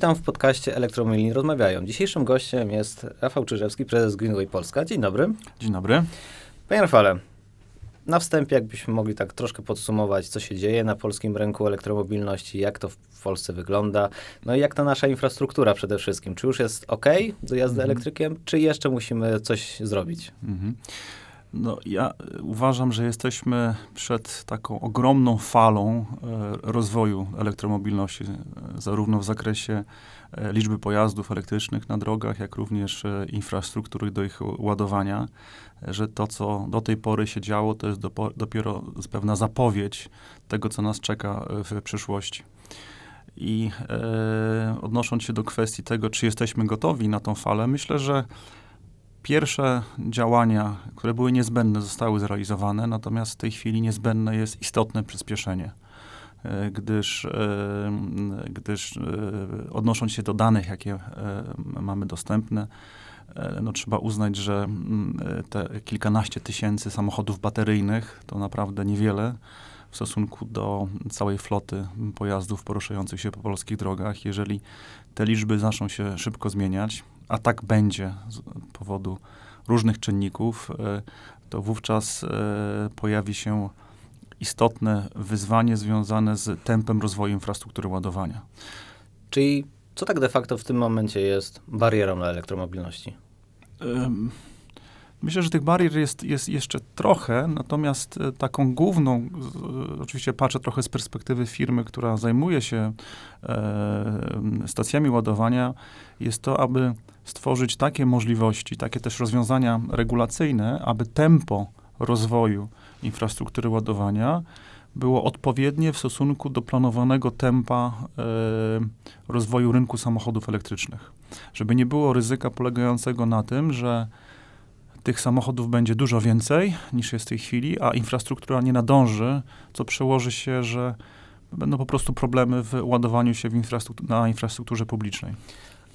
Witam w podcaście Elektromilni Rozmawiają. Dzisiejszym gościem jest Rafał Czyżewski, prezes Greenway Polska. Dzień dobry. Dzień dobry. Panie Rafale, na wstępie jakbyśmy mogli tak troszkę podsumować, co się dzieje na polskim rynku elektromobilności, jak to w Polsce wygląda, no i jak ta nasza infrastruktura przede wszystkim. Czy już jest ok do jazdy mhm. elektrykiem, czy jeszcze musimy coś zrobić? Mhm. No, ja uważam, że jesteśmy przed taką ogromną falą e, rozwoju elektromobilności, e, zarówno w zakresie e, liczby pojazdów elektrycznych na drogach, jak również infrastruktury do ich ładowania, że to, co do tej pory się działo, to jest dopiero pewna zapowiedź tego, co nas czeka w przyszłości. I e, odnosząc się do kwestii tego, czy jesteśmy gotowi na tą falę, myślę, że Pierwsze działania, które były niezbędne, zostały zrealizowane, natomiast w tej chwili niezbędne jest istotne przyspieszenie e, gdyż, e, gdyż e, odnosząc się do danych, jakie mamy dostępne, no trzeba uznać, że te kilkanaście tysięcy samochodów bateryjnych to naprawdę niewiele w stosunku do całej floty pojazdów poruszających się po polskich drogach. Jeżeli te liczby zaczną się szybko zmieniać, a tak będzie z powodu różnych czynników, e, to wówczas e, pojawi się istotne wyzwanie związane z tempem rozwoju infrastruktury ładowania. Czyli co tak de facto w tym momencie jest barierą dla elektromobilności? Myślę, że tych barier jest, jest jeszcze trochę, natomiast e, taką główną, oczywiście patrzę trochę z perspektywy firmy, która zajmuje się stacjami ładowania, jest to, aby stworzyć takie możliwości, takie też rozwiązania regulacyjne, aby tempo rozwoju infrastruktury ładowania było odpowiednie w stosunku do planowanego tempa e, rozwoju rynku samochodów elektrycznych. Żeby nie było ryzyka polegającego na tym, że tych samochodów będzie dużo więcej niż jest w tej chwili, a infrastruktura nie nadąży, co przełoży się, że będą po prostu problemy w ładowaniu się w na infrastrukturze publicznej.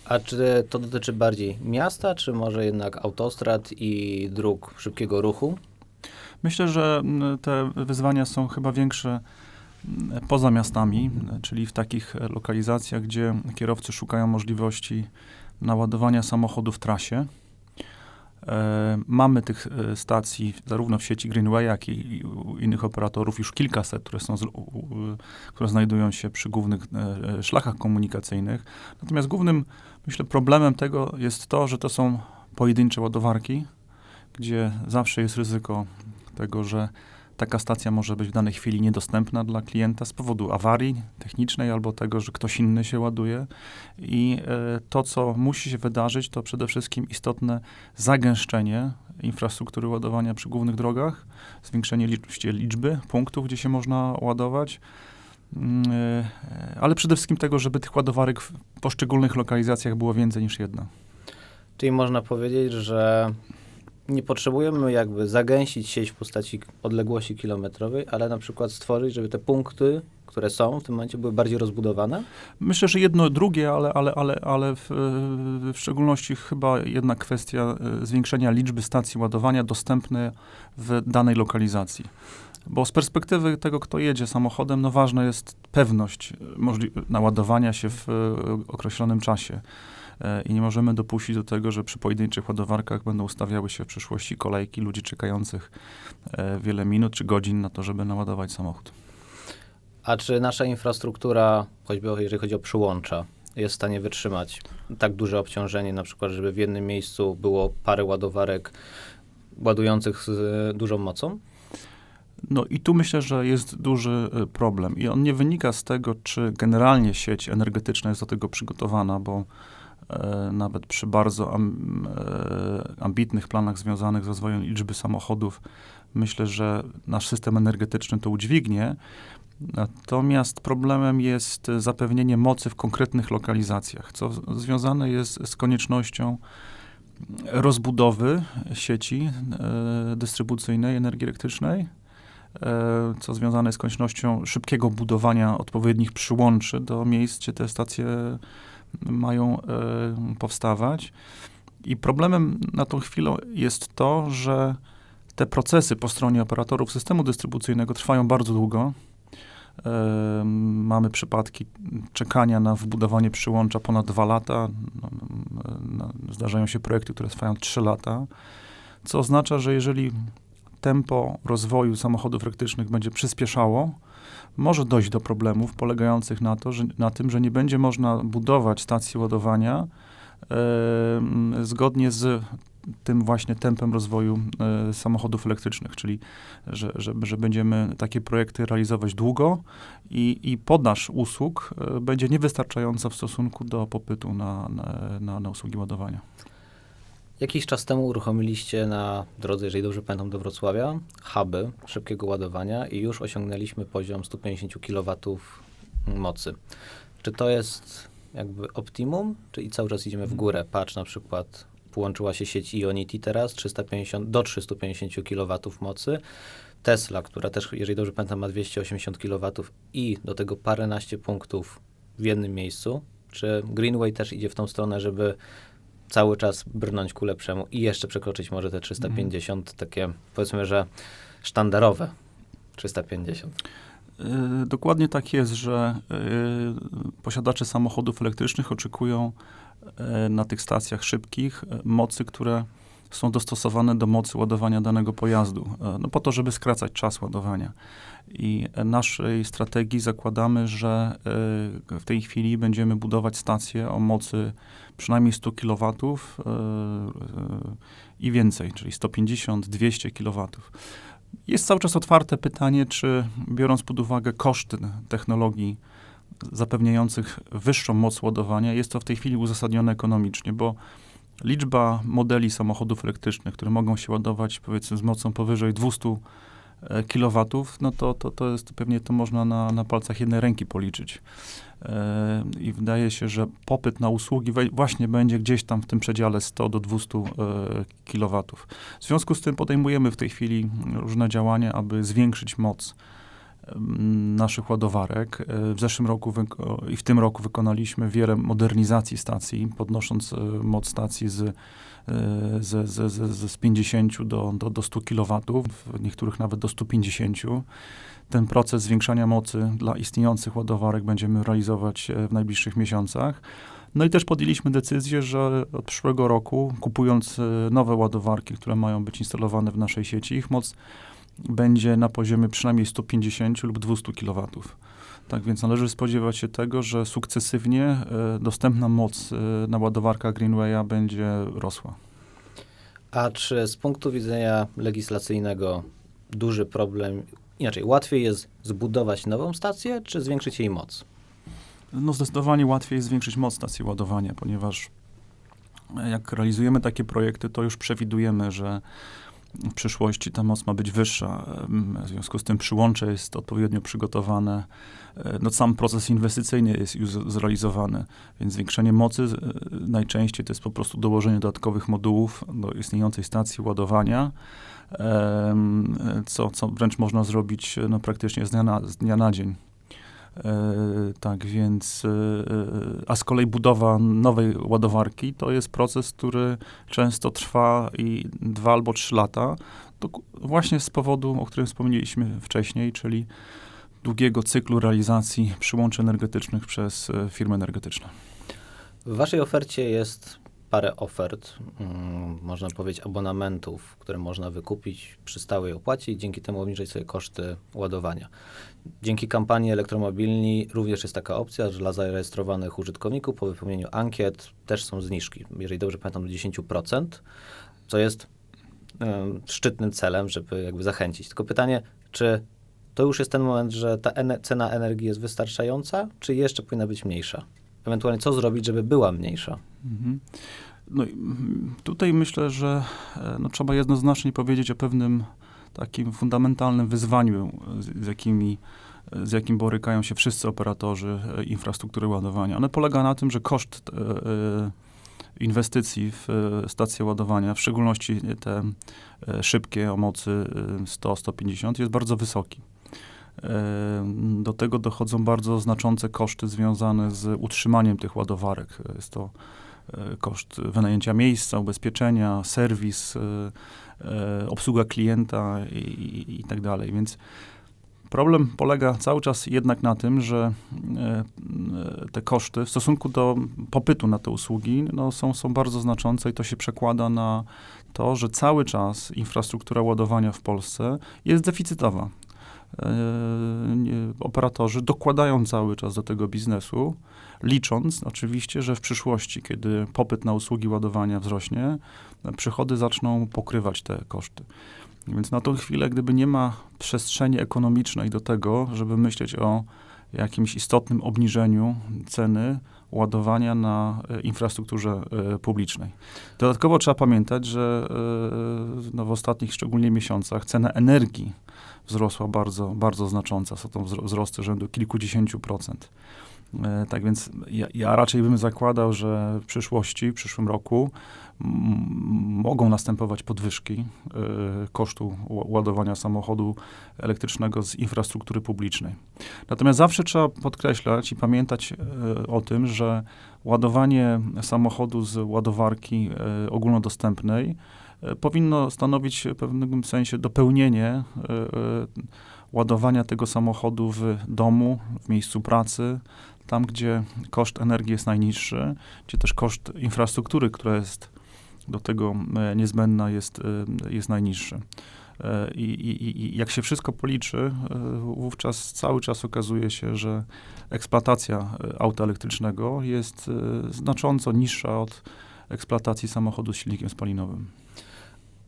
A czy to dotyczy bardziej miasta, czy może jednak autostrad i dróg szybkiego ruchu? Myślę, że te wyzwania są chyba większe poza miastami, czyli w takich lokalizacjach, gdzie kierowcy szukają możliwości naładowania samochodu w trasie. E, mamy tych e, stacji zarówno w sieci Greenway, jak i innych operatorów już kilkaset, które, są, które znajdują się przy głównych e, szlakach komunikacyjnych. Natomiast głównym, myślę, problemem tego jest to, że to są pojedyncze ładowarki, gdzie zawsze jest ryzyko tego, że taka stacja może być w danej chwili niedostępna dla klienta z powodu awarii technicznej albo tego, że ktoś inny się ładuje. I e, to, co musi się wydarzyć, to przede wszystkim istotne zagęszczenie infrastruktury ładowania przy głównych drogach, zwiększenie liczby, liczby punktów, gdzie się można ładować. Mm, e, ale przede wszystkim tego, żeby tych ładowarek w poszczególnych lokalizacjach było więcej niż jedna. Czyli można powiedzieć, że nie potrzebujemy jakby zagęścić sieć w postaci odległości kilometrowej, ale na przykład stworzyć, żeby te punkty, które są w tym momencie, były bardziej rozbudowane? Myślę, że jedno, drugie, ale, ale, ale, ale w, w szczególności chyba jedna kwestia e, zwiększenia liczby stacji ładowania dostępne w danej lokalizacji. Bo z perspektywy tego, kto jedzie samochodem, no ważna jest pewność naładowania się w e, określonym czasie. E, i nie możemy dopuścić do tego, że przy pojedynczych ładowarkach będą ustawiały się w przyszłości kolejki ludzi czekających e, wiele minut czy godzin na to, żeby naładować samochód. A czy nasza infrastruktura, choćby jeżeli chodzi o przyłącza, jest w stanie wytrzymać tak duże obciążenie, na przykład, żeby w jednym miejscu było parę ładowarek ładujących z e, dużą mocą? No i tu myślę, że jest duży problem. I on nie wynika z tego, czy generalnie sieć energetyczna jest do tego przygotowana, bo nawet przy bardzo e, ambitnych planach związanych z rozwojem liczby samochodów, myślę, że nasz system energetyczny to udźwignie. Natomiast problemem jest zapewnienie mocy w konkretnych lokalizacjach, co związane jest z koniecznością rozbudowy sieci e, dystrybucyjnej energii elektrycznej, co związane jest z koniecznością szybkiego budowania odpowiednich przyłączy do miejsc, gdzie te stacje mają e, powstawać. I problemem na tą chwilę jest to, że te procesy po stronie operatorów systemu dystrybucyjnego trwają bardzo długo. E, Mamy przypadki czekania na wbudowanie przyłącza ponad dwa lata. No, no, Zdarzają się projekty, które trwają trzy lata, co oznacza, że jeżeli tempo rozwoju samochodów elektrycznych będzie przyspieszało, może dojść do problemów polegających na, to, że, na tym, że nie będzie można budować stacji ładowania e, zgodnie z tym właśnie tempem rozwoju e, samochodów elektrycznych, czyli że, że, że będziemy takie projekty realizować długo i, i podaż usług e, będzie niewystarczająca w stosunku do popytu na, na, na, na usługi ładowania. Jakiś czas temu uruchomiliście na drodze, jeżeli dobrze pamiętam, do Wrocławia, huby szybkiego ładowania i już osiągnęliśmy poziom 150 kW mocy. Czy to jest jakby optimum, czy i cały czas idziemy w górę? Patrz na przykład, połączyła się sieć Ionity teraz 350, do 350 kW mocy. Tesla, która też, jeżeli dobrze pamiętam, ma 280 kW i do tego paręnaście punktów w jednym miejscu. Czy Greenway też idzie w tą stronę, żeby cały czas brnąć ku lepszemu i jeszcze przekroczyć może te 350, takie powiedzmy, że sztandarowe 350. Y, Dokładnie tak jest, że y, posiadacze samochodów elektrycznych oczekują y, na tych stacjach szybkich mocy, które są dostosowane do mocy ładowania danego pojazdu, y, no po to, żeby skracać czas ładowania. I w naszej strategii zakładamy, że y, w tej chwili będziemy budować stacje o mocy przynajmniej 100 kW i więcej, czyli 150-200 kW. Jest cały czas otwarte pytanie, czy biorąc pod uwagę koszty technologii zapewniających wyższą moc ładowania, jest to w tej chwili uzasadnione ekonomicznie, bo liczba modeli samochodów elektrycznych, które mogą się ładować powiedzmy z mocą powyżej 200 kW, no to, to, to jest pewnie to można na, na palcach jednej ręki policzyć. E, I wydaje się, że popyt na usługi właśnie będzie gdzieś tam w tym przedziale 100 do 200 kW. W związku z tym podejmujemy w tej chwili różne działania, aby zwiększyć moc naszych ładowarek. E, W zeszłym roku i w tym roku wykonaliśmy wiele modernizacji stacji, podnosząc e, moc stacji z, e, z, z, z, z- z 50 do, do, do 100 kW, w niektórych nawet do 150. Ten proces zwiększania mocy dla istniejących ładowarek będziemy realizować w najbliższych miesiącach. No i też podjęliśmy decyzję, że od przyszłego roku, kupując nowe ładowarki, które mają być instalowane w naszej sieci, ich moc będzie na poziomie przynajmniej 150 lub 200 kW. Tak więc należy spodziewać się tego, że sukcesywnie e, dostępna moc e, na ładowarkach Greenwaya będzie rosła. A czy z punktu widzenia legislacyjnego duży problem, inaczej, łatwiej jest zbudować nową stację, czy zwiększyć jej moc? No zdecydowanie łatwiej jest zwiększyć moc stacji ładowania, ponieważ jak realizujemy takie projekty, to już przewidujemy, że w przyszłości ta moc ma być wyższa. W związku z tym przyłącze jest odpowiednio przygotowane. E, No, sam proces inwestycyjny jest już zrealizowany, więc zwiększenie mocy e, najczęściej to jest po prostu dołożenie dodatkowych modułów do istniejącej stacji ładowania, co, co wręcz można zrobić no, praktycznie z dnia na, z dnia na dzień. E, tak więc, e, e, a z kolei budowa nowej ładowarki to jest proces, który często trwa i dwa albo trzy lata, to właśnie z powodu, o którym wspomnieliśmy wcześniej, czyli długiego cyklu realizacji przyłączy energetycznych przez firmy energetyczne. W waszej ofercie jest parę ofert, mm, można powiedzieć abonamentów, które można wykupić przy stałej opłacie i dzięki temu obniżyć sobie koszty ładowania. Dzięki kampanii elektromobilni również jest taka opcja, że dla zarejestrowanych użytkowników po wypełnieniu ankiet też są zniżki. Jeżeli dobrze pamiętam, do 10%, co jest em, szczytnym celem, żeby jakby zachęcić. Tylko pytanie, czy to już jest ten moment, że ta cena energii jest wystarczająca, czy jeszcze powinna być mniejsza? Ewentualnie co zrobić, żeby była mniejsza? Mhm. No tutaj myślę, że e, no, trzeba jednoznacznie powiedzieć o pewnym takim fundamentalnym wyzwaniu, z, z, jakimi, e, z jakim borykają się wszyscy operatorzy e, infrastruktury ładowania. One polega na tym, że koszt inwestycji w stacje ładowania, w szczególności te szybkie o mocy e, 100-150 jest bardzo wysoki. Do tego dochodzą bardzo znaczące koszty związane z utrzymaniem tych ładowarek. Jest to e, koszt wynajęcia miejsca, ubezpieczenia, serwis, e, e, obsługa klienta i, i, i tak dalej. Więc Problem polega cały czas jednak na tym, że te koszty w stosunku do popytu na te usługi no, są, są bardzo znaczące i to się przekłada na to, że cały czas infrastruktura ładowania w Polsce jest deficytowa. E, Operatorzy dokładają cały czas do tego biznesu, licząc oczywiście, że w przyszłości, kiedy popyt na usługi ładowania wzrośnie, przychody zaczną pokrywać te koszty. Więc na tą chwilę, gdyby nie ma przestrzeni ekonomicznej do tego, żeby myśleć o jakimś istotnym obniżeniu ceny ładowania na e, infrastrukturze e, publicznej. Dodatkowo trzeba pamiętać, że e, no, w ostatnich szczególnie miesiącach cena energii wzrosła bardzo, bardzo znacząco. Są to wzro- wzrosty rzędu kilkudziesięciu procent. E, Tak więc ja, ja raczej bym zakładał, że w przyszłości, w przyszłym roku mogą następować podwyżki e, kosztu ła- ładowania samochodu elektrycznego z infrastruktury publicznej. Natomiast zawsze trzeba podkreślać i pamiętać e, o tym, że ładowanie samochodu z ładowarki e, ogólnodostępnej powinno stanowić w pewnym sensie dopełnienie ładowania tego samochodu w domu, w miejscu pracy, tam gdzie koszt energii jest najniższy, gdzie też koszt infrastruktury, która jest do tego e, niezbędna, jest, e, jest najniższy. E, I, i, I jak się wszystko policzy, wówczas cały czas okazuje się, że eksploatacja auta elektrycznego jest znacząco niższa od eksploatacji samochodu z silnikiem spalinowym.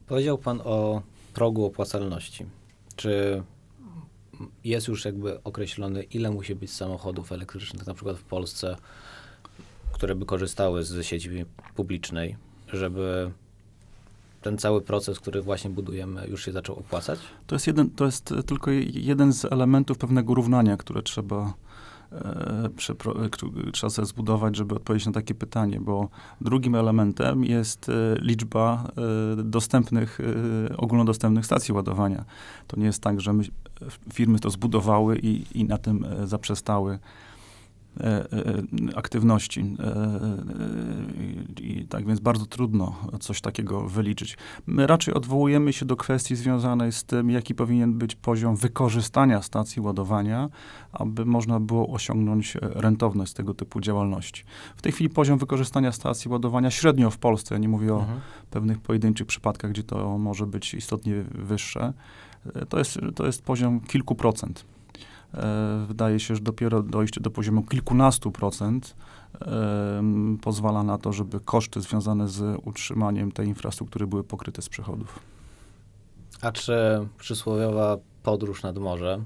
Powiedział Pan o progu opłacalności. Czy jest już jakby określony, ile musi być samochodów elektrycznych, na przykład w Polsce, które by korzystały z sieci publicznej, żeby ten cały proces, który właśnie budujemy, już się zaczął opłacać? To jest, jeden, to jest tylko je- jeden z elementów pewnego równania, które trzeba, e, e, trzeba sobie zbudować, żeby odpowiedzieć na takie pytanie, bo drugim elementem jest e, liczba dostępnych, ogólnodostępnych stacji ładowania. To nie jest tak, że my, firmy to zbudowały i, i na tym zaprzestały aktywności. E, e, I tak więc bardzo trudno coś takiego wyliczyć. My raczej odwołujemy się do kwestii związanej z tym, jaki powinien być poziom wykorzystania stacji ładowania, aby można było osiągnąć e, rentowność tego typu działalności. W tej chwili poziom wykorzystania stacji ładowania średnio w Polsce, ja nie mówię o Mhm. pewnych pojedynczych przypadkach, gdzie to może być istotnie wyższe, e, to jest, to jest poziom kilku procent. E, Wydaje się, że dopiero dojście do poziomu kilkunastu procent pozwala na to, żeby koszty związane z utrzymaniem tej infrastruktury były pokryte z przychodów. A czy przysłowiowa podróż nad morze,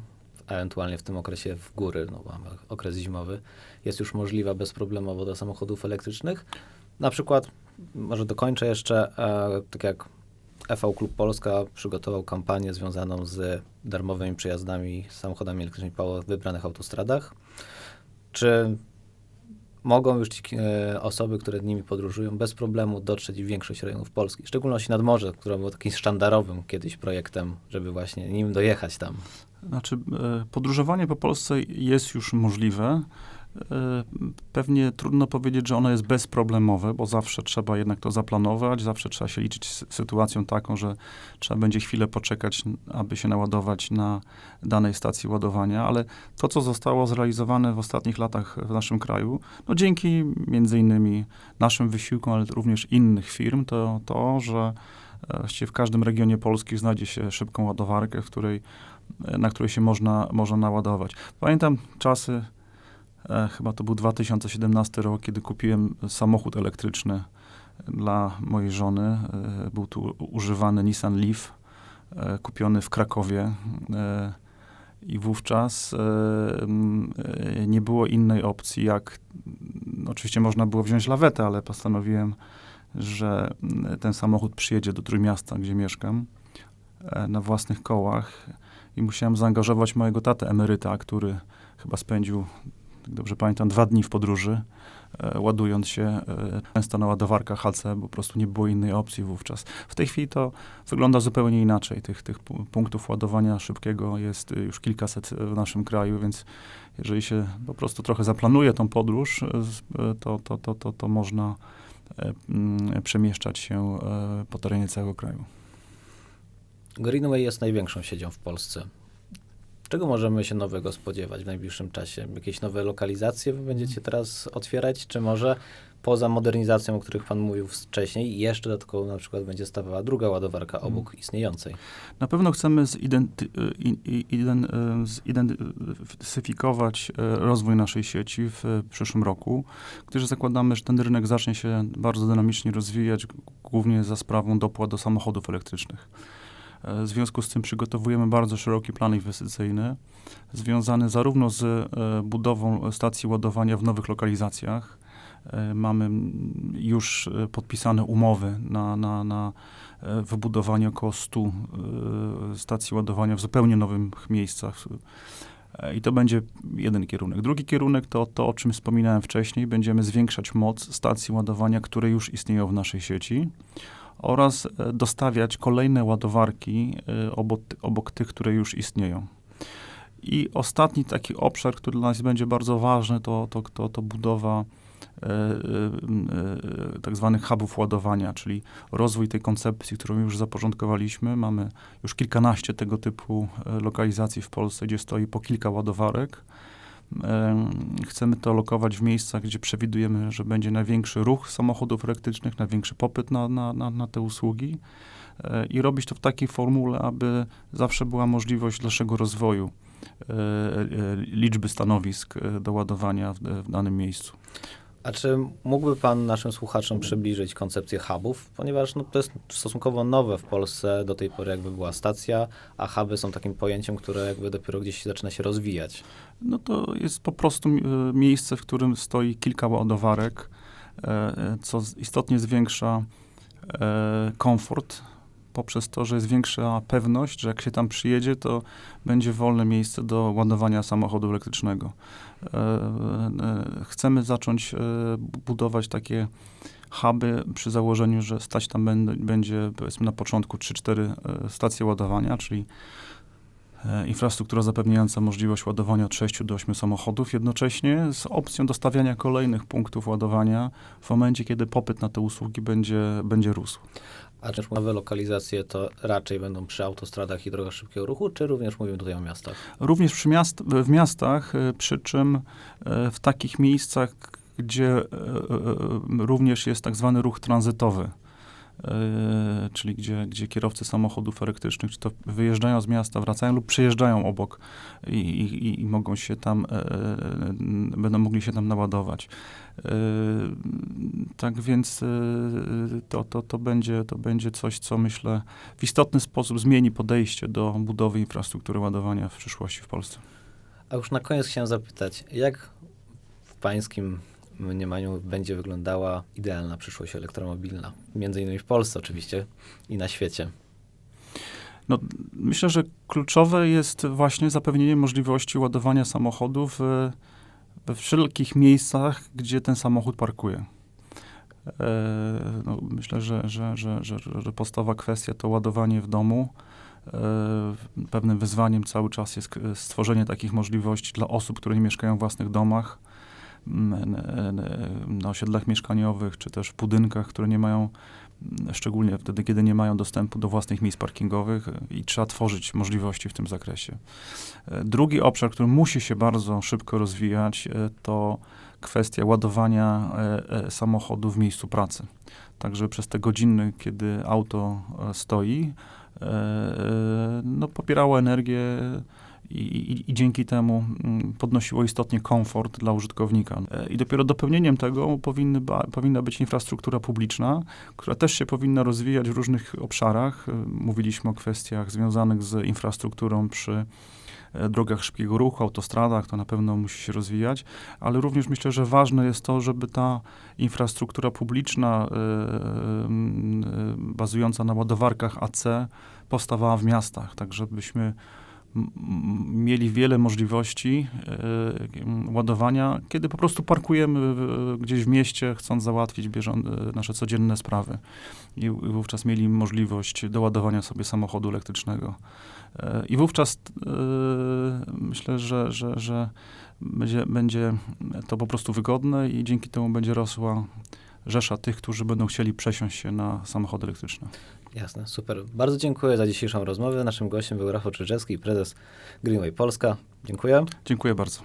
ewentualnie w tym okresie w góry, no mamy okres zimowy, jest już możliwa bezproblemowo do samochodów elektrycznych? Na przykład, może dokończę jeszcze, e, tak jak EV Klub Polska przygotował kampanię związaną z darmowymi przejazdami samochodami elektrycznymi po wybranych autostradach. Czy mogą już ci e, osoby, które nimi podróżują, bez problemu dotrzeć w większość rejonów Polski, w szczególności nad morze, które było takim sztandarowym kiedyś projektem, żeby właśnie nim dojechać tam. Znaczy, e, podróżowanie po Polsce jest już możliwe. E, Pewnie trudno powiedzieć, że ono jest bezproblemowe, bo zawsze trzeba jednak to zaplanować, zawsze trzeba się liczyć z sytuacją taką, że trzeba będzie chwilę poczekać, aby się naładować na danej stacji ładowania, ale to, co zostało zrealizowane w ostatnich latach w naszym kraju, no dzięki między innymi naszym wysiłkom, ale również innych firm, to to, że e, właściwie w każdym regionie Polski znajdzie się szybką ładowarkę, w której na której się można, można naładować. Pamiętam czasy, e, chyba to był 2017 rok, kiedy kupiłem samochód elektryczny dla mojej żony. E, był tu używany Nissan Leaf, e, kupiony w Krakowie. E, I wówczas e, e, nie było innej opcji, jak oczywiście można było wziąć lawetę, ale postanowiłem, że ten samochód przyjedzie do Trójmiasta, gdzie mieszkam, na własnych kołach i musiałem zaangażować mojego tatę emeryta, który chyba spędził, jak dobrze pamiętam, dwa dni w podróży, e, ładując się e, często na ładowarkach HC, bo po prostu nie było innej opcji wówczas. W tej chwili to wygląda zupełnie inaczej. Tych, tych pu- punktów ładowania szybkiego jest y, już kilkaset e, w naszym kraju, więc jeżeli się po prostu trochę zaplanuje tą podróż, e, e, to, to, to, to, to można e, mm, przemieszczać się e, po terenie całego kraju. Greenway jest największą siecią w Polsce. Czego możemy się nowego spodziewać w najbliższym czasie? Jakieś nowe lokalizacje wy będziecie teraz otwierać, czy może poza modernizacją, o których pan mówił wcześniej, jeszcze dodatkowo na przykład będzie stawała druga ładowarka Mhm. obok istniejącej? Na pewno chcemy zidenty, iden, e, zidentyfikować e, rozwój naszej sieci w przyszłym roku, gdyż zakładamy, że ten rynek zacznie się bardzo dynamicznie rozwijać, głównie za sprawą dopłat do samochodów elektrycznych. W związku z tym przygotowujemy bardzo szeroki plan inwestycyjny, związany zarówno z e, budową stacji ładowania w nowych lokalizacjach. E, Mamy już e, podpisane umowy na, na, na wybudowanie około 100 e, stacji ładowania w zupełnie nowych miejscach. I to będzie jeden kierunek. Drugi kierunek to to, o czym wspominałem wcześniej. Będziemy zwiększać moc stacji ładowania, które już istnieją w naszej sieci oraz e, dostawiać kolejne ładowarki e, obok, obok tych, które już istnieją. I ostatni taki obszar, który dla nas będzie bardzo ważny, to, to, to, to budowa e, tak zwanych hubów ładowania, czyli rozwój tej koncepcji, którą już zaporządkowaliśmy. Mamy już kilkanaście tego typu lokalizacji w Polsce, gdzie stoi po kilka ładowarek. Em, Chcemy to lokować w miejscach, gdzie przewidujemy, że będzie największy ruch samochodów elektrycznych, największy popyt na, na, na, na te usługi e, i robić to w takiej formule, aby zawsze była możliwość dalszego rozwoju e, e, liczby stanowisk do ładowania w, w danym miejscu. A czy mógłby pan naszym słuchaczom przybliżyć koncepcję hubów? Ponieważ no, to jest stosunkowo nowe w Polsce, do tej pory jakby była stacja, a huby są takim pojęciem, które jakby dopiero gdzieś zaczyna się rozwijać. No to jest po prostu e, miejsce, w którym stoi kilka ładowarek, e, e, co istotnie zwiększa komfort poprzez to, że jest większa pewność, że jak się tam przyjedzie, to będzie wolne miejsce do ładowania samochodu elektrycznego. E, e, Chcemy zacząć e, bu- budować takie huby przy założeniu, że stać tam będ- będzie powiedzmy na początku 3-4 e, stacje ładowania, czyli infrastruktura zapewniająca możliwość ładowania od 6 do 8 samochodów, jednocześnie z opcją dostawiania kolejnych punktów ładowania w momencie, kiedy popyt na te usługi będzie, będzie rósł. A czy nowe lokalizacje to raczej będą przy autostradach i drogach szybkiego ruchu, czy również mówimy tutaj o miastach? Również przy miast, w miastach, e, przy czym e, w takich miejscach, gdzie e, również jest tak zwany ruch tranzytowy, czyli gdzie, gdzie kierowcy samochodów elektrycznych, czy to wyjeżdżają z miasta, wracają lub przejeżdżają obok i, i, i mogą się tam, e, e, będą mogli się tam naładować. E, Tak więc e, to, to, to, będzie, to będzie coś, co myślę w istotny sposób zmieni podejście do budowy infrastruktury ładowania w przyszłości w Polsce. A już na koniec chciałem zapytać, jak w pańskim mniemaniu będzie wyglądała idealna przyszłość elektromobilna? Między innymi w Polsce oczywiście i na świecie. No, myślę, że kluczowe jest właśnie zapewnienie możliwości ładowania samochodów e, we wszelkich miejscach, gdzie ten samochód parkuje. E, No, myślę, że, że, że, że, podstawowa kwestia to ładowanie w domu. E, Pewnym wyzwaniem cały czas jest stworzenie takich możliwości dla osób, które nie mieszkają w własnych domach, na osiedlach mieszkaniowych, czy też w budynkach, które nie mają szczególnie wtedy, kiedy nie mają dostępu do własnych miejsc parkingowych i trzeba tworzyć możliwości w tym zakresie. E, Drugi obszar, który musi się bardzo szybko rozwijać, e, to kwestia ładowania e, samochodu w miejscu pracy. Także przez te godziny, kiedy auto stoi, no, pobierało energię i, i, dzięki temu mm, podnosiło istotnie komfort dla użytkownika. E, I dopiero dopełnieniem tego powinny powinna być infrastruktura publiczna, która też się powinna rozwijać w różnych obszarach. E, Mówiliśmy o kwestiach związanych z infrastrukturą przy e, drogach szybkiego ruchu, autostradach, to na pewno musi się rozwijać, ale również myślę, że ważne jest to, żeby ta infrastruktura publiczna bazująca na ładowarkach AC powstawała w miastach, tak żebyśmy mieli wiele możliwości e, ładowania, kiedy po prostu parkujemy gdzieś w mieście, chcąc załatwić e, nasze codzienne sprawy. I, wówczas mieli możliwość doładowania sobie samochodu elektrycznego. E, I wówczas myślę, że, że, że będzie, będzie to po prostu wygodne i dzięki temu będzie rosła rzesza tych, którzy będą chcieli przesiąść się na samochody elektryczne. Jasne, super. Bardzo dziękuję za dzisiejszą rozmowę. Naszym gościem był Rafał Czyczewski, prezes Greenway Polska. Dziękuję. Dziękuję bardzo.